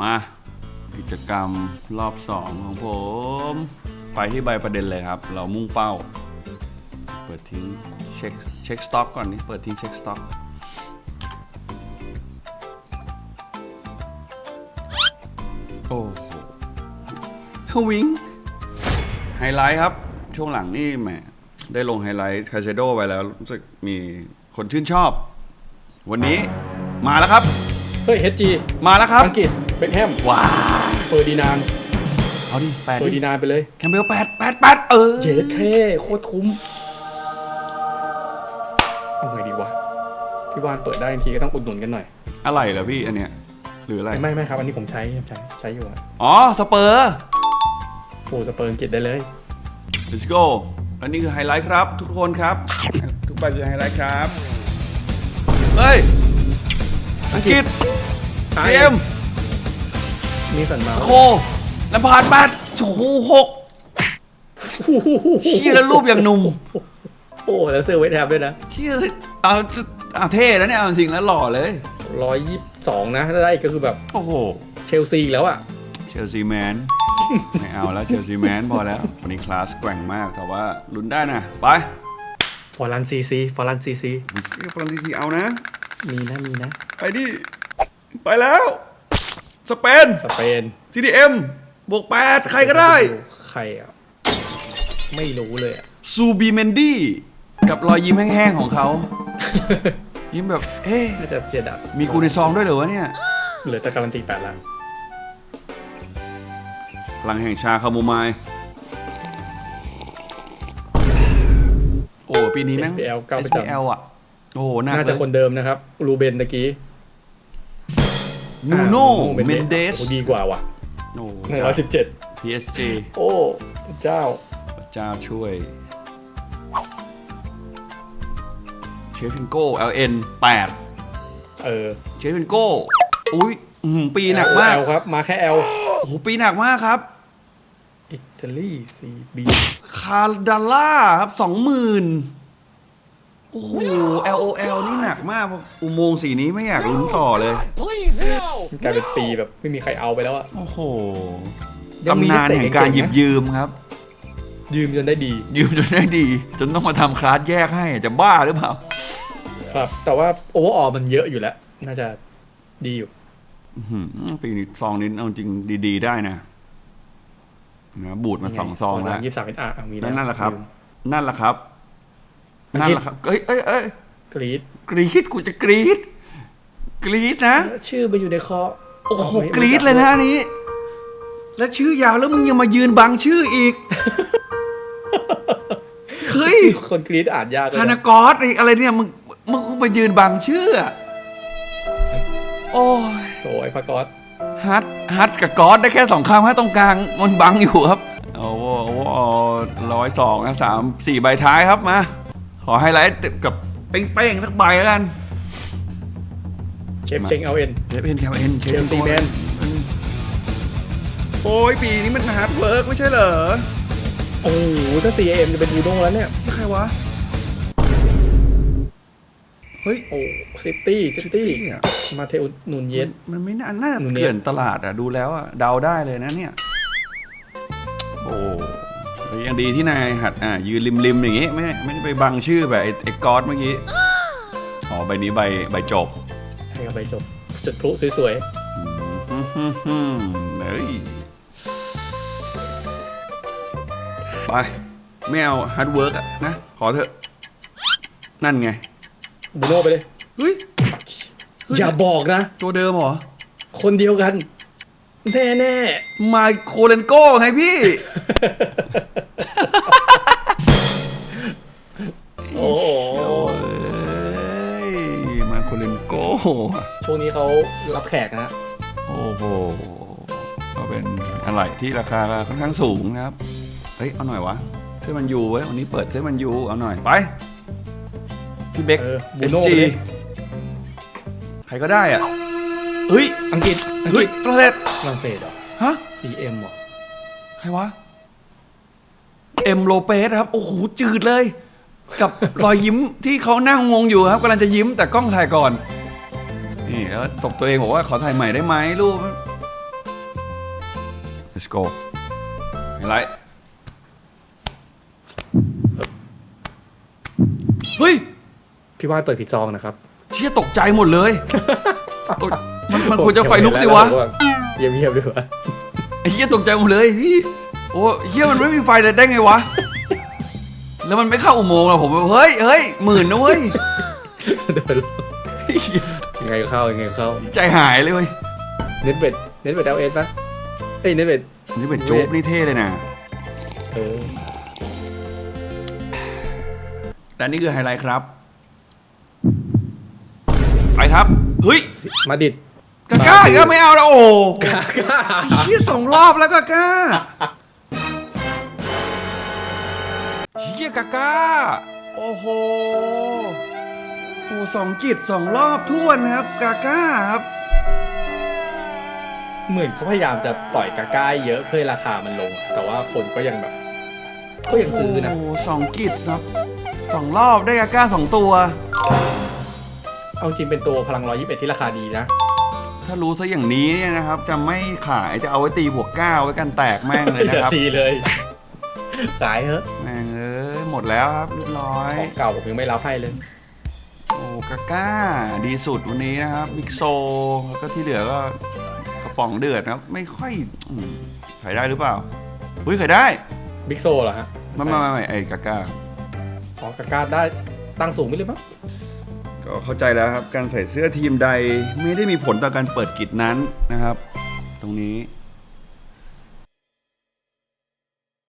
มากิจกรรมรอบสองของผม ไปที่ใบประเด็นเลยครับ เรามุ่งเป้า เปิดทิ้งเช็คเช็คสต็อกก่อนนี่เปิดทิ้งเช็คสต็อกโอ้โหวิงไฮไลท์ครับ ช่วงหลังนี่แหมได้ลงไฮไลท์คาเซโดไปแล้ว รู้สึกมีคนชื่นชอบ วันนี้มาแล้วครับ เฮ้ยเฮจีมาแล้วครับอังกฤษเบ คแฮมว้าวเฟอร์ดินานเอาดิแปดเฟอร์ดิดินานไปเลย แคมเบลแปดแปดแปดเออเจดเคโคตรคุ้มเอาไงดีวะพี่วานเปิดได้ทันทีก็ต้องอุดหนุนกันหน่อยอะไรเหรอพี่อันเนี้ยหรืออะไรไม่ไม่ครับ อันนี้ผมใช้ใช้ใช้อยู่อะอ๋อสเปอร์โฟสเปอร์อังกฤษได้เลย let's go และนี่คือไฮไลท์ครับ ทุกคนครับ ทุกใบคือไฮไลท์ครับ เฮ้ย อังกฤษเกม มีสันมาโคลำพาดแปดโอ้โหหกเชี่ยแล้วรูปอย่างหนุ่มโอ้แล้วเสื้อเวทแฮมด้วยนะเชี่ยเอาเอาเท่แล้วเนี่ยเอาจริงแล้วหล่อเลยร้อยยี่สิบสองนะถ้าได้ก็คือแบบโอ้โหเชลซีอีกแล้วอะเชลซีแมนไม่เอาแล้วเชลซีแมนพอแล้ววันนี้คลาสแกว่งมากแต่ว่าลุ้นได้นะไปฟอร์ลันซีซีฟอร์ลันซีซีเรียกฝรั่งซีเอานะ มีนะมีนะ ไปดิ ไปแล้ว สเปน สเปน TDM บวกแปดใครก็ได้ ใครอะ ไม่รู้เลยอะ ซูบีเมนดี้กับรอยยิ้มแห้งๆของเขา ยิ้มแบบ เอ๊ะน่าจะเสียดายมีกูในซองด้วยเหรอวะเนี่ย เหลือแต่การันตีแปดล้านพลังแห่งชาคาโมไมล์โอ้ปีนี้แม่ง SPL เก้าประจ SPL อะ โอ้โหหนักำน่าเลจะยคนเดิมนะครับ รูเบนตะกี้ นูโน่อ่าเมนเดสโอ้ดีกว่าว่ะโอ้หนึ่งร้อยสิบเจ็ด PSG โอ้พระเจ้าพระเจ้าช่วยเชฟฟินโก้ LN 8เออเชฟฟินโก้อุ้ยอื้อหือปีหนักมาก L ครับ มาแค่ L โอ้โหปีหนักมากครับอิตาลีซีบีคาร์ดาล่าครับสองหมื่น โอ้โห LOL นี่หนักมากอุโมงค์สีนี้ไม่อยากลุ้นต่อเลย Please no! กลายเป็นปีแบบไม่มีใครเอาไปแล้วอะโอ้โหยังมีตำนานแห่งการหยิบยืมครับ ยืมจนได้ดียืมจนได้ดี จนต้องมาทำคลาสแยกให้จะบ้าหรือเปล่า ครับ แต่ว่าโอเวอร์ออมันเยอะอยู่แล้ว น่าจะดีอยู่ อื้อหือปีนี้ซองนี้เอาจริงดีๆได้นะนะบูดมาสองซองแล้ว ยี่สิบสามเป็นอะมีนั่นนั่นแหละครับ นั่นแหละครับ นั่นแหละครับเอ้ยเอ้ยเอ้ยกรีดกรีดกูจะกรีดกรีดนะ ชื่อมันอยู่ในคอโอ้โหไม่กรีดเลยนะอันนี้ แล้วชื่อยาวแล้วมึงยังมายืนบังชื่ออีกเฮ้ยคนกรีดอ่านยากเลยฮานนะากอสอีกอะไรเนี่ยมึงมึงมายืนบังชื่ออะโอ้ยโอ้ยพระกอสฮัทฮัทกับกอสได้แค่สองคำฮะตรงกลางมันบังอยู่ครับโอ้โหโอ้โหร้อยสองนะสามสี่ใบท้ายครับมา ขอไฮไลท์กับเป้งๆสักใบแล้วกัน เชฟเชงเอาเอ็น เชฟเอ็นแคเอ็นเชฟเชลซีแมน โอ้ยปีนี้มันฮาร์ดเวิร์กไม่ใช่เหรอ โอ้โหถ้า CM จะเป็นบูโน่แล้วเนี่ย ใครวะ เฮ้ย โอ้ซิตี้ซิตี้ City อะมาเทอุนูนเยสมันไม่น่าน่าจะหนูเนี่ยเกลื่อนตลาดอะดูแล้วอะเดาได้เลยนะเนี่ย โอ้เฮ้ยยังดีที่นายหัดอะยืนริมริมๆอย่างงี้ไม่ไม่ได้ไปบังชื่อแบบไอ้ไอ้กอสเมื่อกี้ อ๋อใบนี้ใบใบจบให้เอาไปจบ จุดพลุสวยอืมฮึ่มฮึ่มเฮ้ยไปไม่เอาฮาร์ดเวิร์กอะนะ ขอเถอะ นั่นไง ๆบูโน่ไปเลย เฮ้ยอย่าบอกนะ ตัวเดิมเหรอ คนเดียวกัน แน่แน่มาโคเลนโก้ไงพี่ ๆ มาโคเลนโก้ช่วงนี้เขารับแขกนะโอ้โหก็เป็นอะไรที่ราคาค่อนข้างสูงนะครับ เฮ้ย เอาหน่อยวะเสื้อมันยูไว้ยวันนี้เปิดเสื้อมันยูเอาหน่อยไป พี่เบ็กเออเอบูสโน่ไปจีเลยใครก็ได้อะเฮ้ย อังกฤษอังกเฮ้ฤยษฝรั่งเศสฝรั่งเศสเหรอ ฮะ CM เหรอ ใครวะ เอ็มโลเปสครับ โอ้โห จืดเลย กับรอยยิ้มที่เขานั่งงงอยู่ครับกำลังจะยิ้มแต่กล้องถ่ายก่อน นี่แล้วตบตัวเองบอกว่าขอถ่ายใหม่ได้ไหมรูป let's go ไฮไลท์เฮ้ย พี่ว่านเปิดผิดซองนะครับ เชี่ยตกใจหมดเลยตกมันมันควรจะไฟลุกสิวะเยี่ยมเยี่ยมๆด้วยวะไอ้เหี้ยตกใจหมดเลยพี่ โอ้เหี้ยมันไม่มีไฟเลยได้ไงวะ แล้วมันไม่เข้าอุโมงค์อะผมแบบเฮ้ยเฮ้ยหมื่นนะเว้ยเดินยังไงก็เข้ายังไงก็เข้าใจหายเลยเว้ยเน็ตเบ็ดเน็ตเบ็ดเอลเอสปะเอ้ยเน็ตเบ็ดนี่เป็นจุ๊บนี่เท่เลยนะเออแต่นี่คือไฮไลท์ครับ ไปครับเฮ้ยมาดิดกาก้าอีกแล้วไม่เอาแล้วโอ้กาก้าเชี่ยสองรอบแล้วกาก้า เฮียกาก้า โอ้โหโอ้สองจิตสองรอบท้วนครับ กาก้าครับ เหมือนเขาพยายามจะปล่อยกาก้าเยอะเพื่อให้ราคามันลง แต่ว่าคนก็ยังแบบก็ยังซื้อนะโอ้โหสองกิจครับสองรอบได้กาก้าสองตัว เอาจริงเป็นตัวพลังร้อยยี่สิบเอ็ดที่ราคาดีนะ ถ้ารู้ซะอย่างนี้เนี่ยนะครับ จะไม่ขายจะเอาไว้ตีบวกเก้าไว้กันแตกแม่งเลยอย่านะครับทีเลย ขายเถอะแม่งเอ้ย หมดแล้วครับเรียบร้อยของเก่าผมยังไม่รับให้เลย โอ้กาก้า ดีสุดวันนี้นะครับมิกโซแล้วก็ที่เหลือก็กระป๋องเดือดนะครับ ไม่ค่อยอืมขายได้หรือเปล่าอุ้ยขายได้บิ๊กโซเหรอฮะไม่ไม่ไม่ไม่ไอ้กาก้าอ๋อกาก้าได้ตั้งสูงไม่เลยมั้งก็เข้าใจแล้วครับ การใส่เสื้อทีมใดไม่ได้มีผลต่อการเปิดกิจนั้นนะครับ ตรงนี้